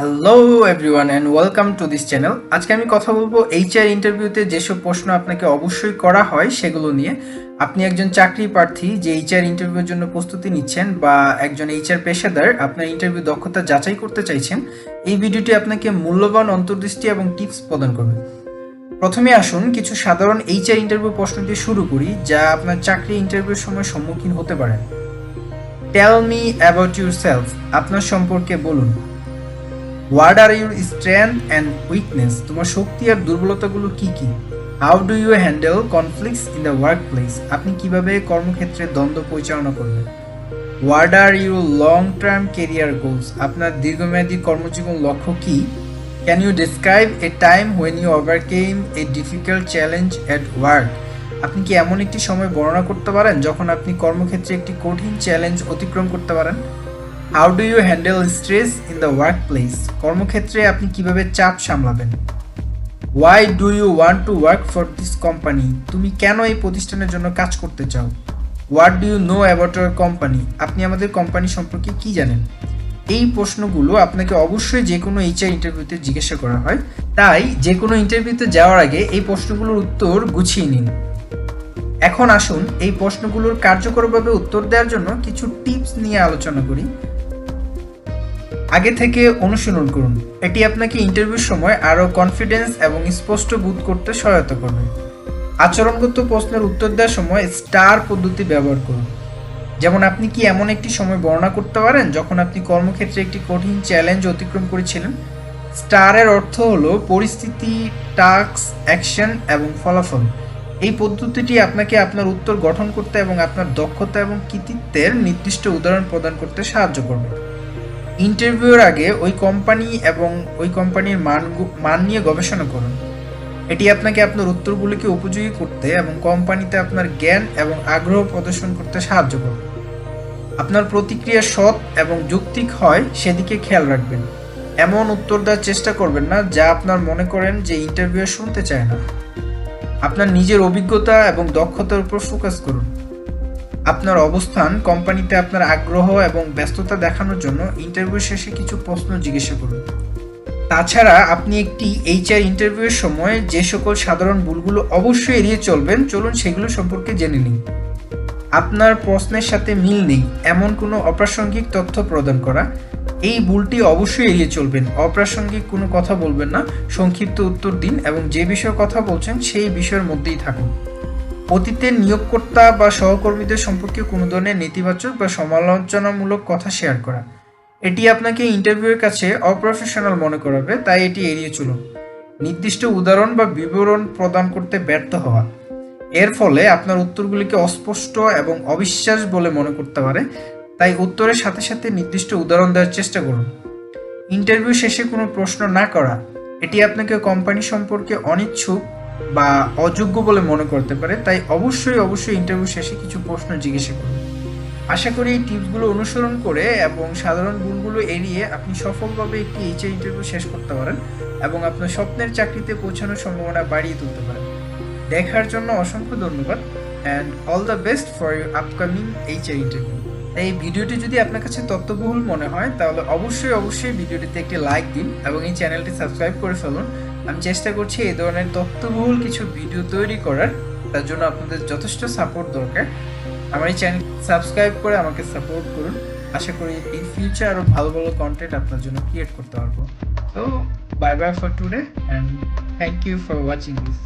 Hello everyone and welcome to this channel আজকে আমি কথা বলব এইচআর ইন্টারভিউতে যেসব প্রশ্ন আপনাকে অবশ্যই করা হয় সেগুলো নিয়ে। আপনি একজন চাকরি প্রার্থী যে এইচআর ইন্টারভিউর জন্য প্রস্তুতি নিচ্ছেন বা একজন এইচআর পেশাদার, আপনার ইন্টারভিউ দক্ষতা যাচাই করতে চাইছেন, এই ভিডিওটি আপনাকে মূল্যবান অন্তর্দৃষ্টি এবং টিপস প্রদান করবে। প্রথমে আসুন, কিছু সাধারণ এইচআর ইন্টারভিউ প্রশ্ন দিয়ে শুরু করি, যা আপনার চাকরি ইন্টারভিউর সময় সম্মুখীন হতে পারেন tell me about yourself আপনার সম্পর্কে বলুন। What are your strength and weakness তোমার শক্তি আর দুর্বলতাগুলো কি কি? How do you handle conflicts in the workplace আপনি কীভাবে কর্মক্ষেত্রে দ্বন্দ্ব পরিচালনা করবেন? What are your long term career goals আপনার দীর্ঘমেয়াদী কর্মজীবন লক্ষ্য কি? Can you describe a time when you overcame a difficult challenge at work আপনি কি এমন একটি সময় বর্ণনা করতে পারেন যখন আপনি কর্মক্ষেত্রে একটি কঠিন চ্যালেঞ্জ অতিক্রম করতে পারেন? How do you handle stress in the workplace কর্মক্ষেত্রে আপনি কীভাবে চাপ সামলাবেন? Why do you want to work for this company তুমি কেন এই প্রতিষ্ঠানের জন্য কাজ করতে চাও? What do you know about our company আপনি আমাদের কোম্পানি সম্পর্কে কি জানেন? এই প্রশ্নগুলো আপনাকে অবশ্যই যে কোনো এইচআর ইন্টারভিউতে জিজ্ঞাসা করা হয়। তাই যে কোনো ইন্টারভিউতে যাওয়ার আগে এই প্রশ্নগুলোর উত্তর গুছিয়ে নিন। এখন আসুন এই প্রশ্নগুলোর কার্যকরভাবে উত্তর দেওয়ার জন্য কিছু টিপস নিয়ে আলোচনা করি। আগে থেকে অনুশীলন করুন। এটি আপনাকে ইন্টারভিউর সময় আরও কনফিডেন্স এবং স্পষ্ট বোধ করতে সহায়তা করবে। আচরণগত প্রশ্নের উত্তর দেওয়ার সময় স্টার পদ্ধতি ব্যবহার করুন। যেমন আপনি কি এমন একটি সময় বর্ণনা করতে পারেন যখন আপনি কর্মক্ষেত্রে একটি কঠিন চ্যালেঞ্জ অতিক্রম করেছিলেন? স্টারের অর্থ হলো পরিস্থিতি টাস্ক অ্যাকশন এবং ফলাফল। এই পদ্ধতিটি আপনাকে আপনার উত্তর গঠন করতে এবং আপনার দক্ষতা এবং কৃতিত্বের নির্দিষ্ট উদাহরণ প্রদান করতে সাহায্য করবে। ইন্টারভিউর আগে ওই কোম্পানি এবং ওই কোম্পানির মান মান নিয়ে গবেষণা করুন। এটি আপনাকে আপনার উত্তরগুলিকে উপযোগী করতে এবং কোম্পানিতে আপনার জ্ঞান এবং আগ্রহ প্রদর্শন করতে সাহায্য করবে। আপনার প্রতিক্রিয়া সৎ এবং যৌক্তিক হয়, সেদিকে খেয়াল রাখবেন। এমন উত্তর দেওয়ার চেষ্টা করবেন না যা আপনার মনে করেন যে ইন্টারভিউ শুনতে চায় না। আপনার নিজের অভিজ্ঞতা এবং দক্ষতার উপর ফোকাস করুন। আপনার অবস্থান, কোম্পানিতে আপনার আগ্রহ এবং ব্যস্ততা দেখানোর জন্য ইন্টারভিউ শেষে কিছু প্রশ্ন জিজ্ঞাসা করুন। তাছাড়া আপনি একটি এইচআর ইন্টারভিউয়ের সময় যে সকল সাধারণ ভুলগুলো অবশ্যই এড়িয়ে চলবেন, চলুন সেগুলো সম্পর্কে জেনে নিন আপনার প্রশ্নের সাথে মিল নেই, এমন কোনো অপ্রাসঙ্গিক তথ্য প্রদান করা। এই ভুলটি অবশ্যই এড়িয়ে চলবেন, অপ্রাসঙ্গিক কোনো কথা বলবেন না, সংক্ষিপ্ত উত্তর দিন এবং যে বিষয়ে কথা বলছেন সেই বিষয়ের মধ্যেই থাকুন। অতীতের নিয়োগকর্তা বা সহকর্মীদের সম্পর্কে কোনো ধরনের নেতিবাচক বা সমালোচনামূলক কথা শেয়ার করা। এটি আপনাকে ইন্টারভিউয়ের কাছে অপ্রফেশনাল মনে করাবে, তাই এটি এড়িয়ে চলুন। নির্দিষ্ট উদাহরণ বা বিবরণ প্রদান করতে ব্যর্থ হওয়া। এর ফলে আপনার উত্তরগুলিকে অস্পষ্ট এবং অবিশ্বাস বলে মনে করতে পারে, তাই উত্তরের সাথে সাথে নির্দিষ্ট উদাহরণ দেওয়ার চেষ্টা করুন। ইন্টারভিউ শেষে কোনো প্রশ্ন না করা। এটি আপনাকে কোম্পানি সম্পর্কে অনিচ্ছুক বা অযোগ্য বলে মনে করতে পারে, তাই অবশ্যই অবশ্যই ইন্টারভিউ শেষে কিছু প্রশ্ন জিজ্ঞাসা করুন। আশা করি এই টিপসগুলো অনুসরণ করে এবং সাধারণ ভুলগুলো এড়িয়ে আপনি সফলভাবে একটি এইচআর ইন্টারভিউ শেষ করতে পারেন এবং আপনার স্বপ্নের চাকরিতে পৌঁছানোর সম্ভাবনা বাড়িয়ে তুলতে পারেন। দেখার জন্য অসংখ্য ধন্যবাদ and all the best for your upcoming HR interview এই ভিডিওটি যদি আপনার কাছে তথ্যবহুল মনে হয়, তাহলে অবশ্যই অবশ্যই ভিডিওটিতে একটি লাইক দিন এবং এই চ্যানেলটি সাবস্ক্রাইব করে ফেলুন আমি চেষ্টা করছি এই ধরনের তথ্যবহুল কিছু ভিডিও তৈরি করার। তার জন্য আপনাদের যথেষ্ট সাপোর্ট দরকার। আমার এই চ্যানেল সাবস্ক্রাইব করে আমাকে সাপোর্ট করুন। আশা করি ইন ফিউচার আরও ভালো ভালো কন্টেন্ট আপনার জন্য ক্রিয়েট করতে পারব। তো bye bye for today and thank you for watching this